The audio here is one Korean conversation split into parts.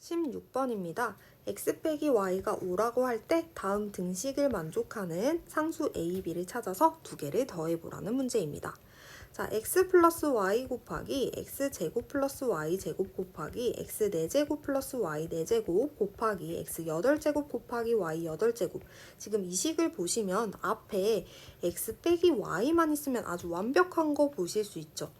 16번입니다. x 빼기 y가 5라고 할 때 다음 등식을 만족하는 상수 a, b를 찾아서 두 개를 더해보라는 문제입니다. 자, x 플러스 y 곱하기 x 제곱 플러스 y 제곱 곱하기 x 4제곱 플러스 y 4제곱 곱하기 x 8제곱 곱하기 y 8제곱 지금 이 식을 보시면 앞에 x 빼기 y만 있으면 아주 완벽한 거 보실 수 있죠.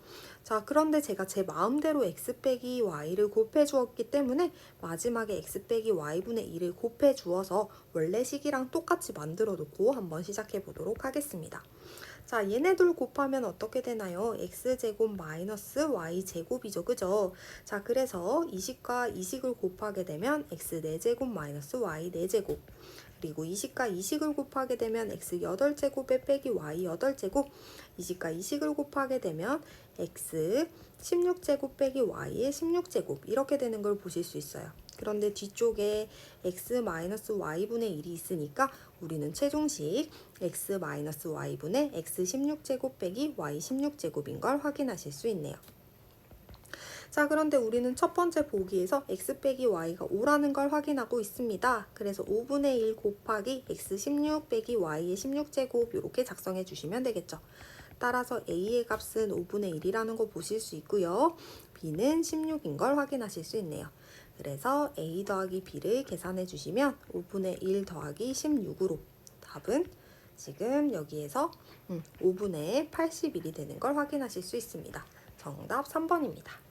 자, 그런데 제가 제 마음대로 x 빼기 y를 곱해 주었기 때문에 마지막에 x 빼기 y분의 1을 곱해 주어서 원래 식이랑 똑같이 만들어 놓고 한번 시작해 보도록 하겠습니다. 자, 얘네 둘 곱하면 어떻게 되나요? x제곱 마이너스 y제곱이죠. 그죠? 자, 그래서 이 식과 이 식을 곱하게 되면 x 4제곱 마이너스 y 4제곱 그리고 이 식과 이 식을 곱하게 되면 x 8제곱에 빼기 y 8제곱 이 식과 이 식을 곱하게 되면 x 16제곱 빼기 y의 16제곱 이렇게 되는 걸 보실 수 있어요. 그런데 뒤쪽에 x-y분의 1이 있으니까 우리는 최종식 x-y분의 x 16제곱 빼기 y 16제곱인 걸 확인하실 수 있네요. 자, 그런데 우리는 첫 번째 보기에서 x 빼기 y가 5라는 걸 확인하고 있습니다. 그래서 5분의 1 곱하기 x 16 빼기 y의 16제곱 이렇게 작성해 주시면 되겠죠. 따라서 a의 값은 5분의 1이라는 거 보실 수 있고요. b는 16인 걸 확인하실 수 있네요. 그래서 a 더하기 b를 계산해 주시면 5분의 1 더하기 16으로 답은 지금 여기에서 음, 5분의 81이 되는 걸 확인하실 수 있습니다. 정답 3번입니다.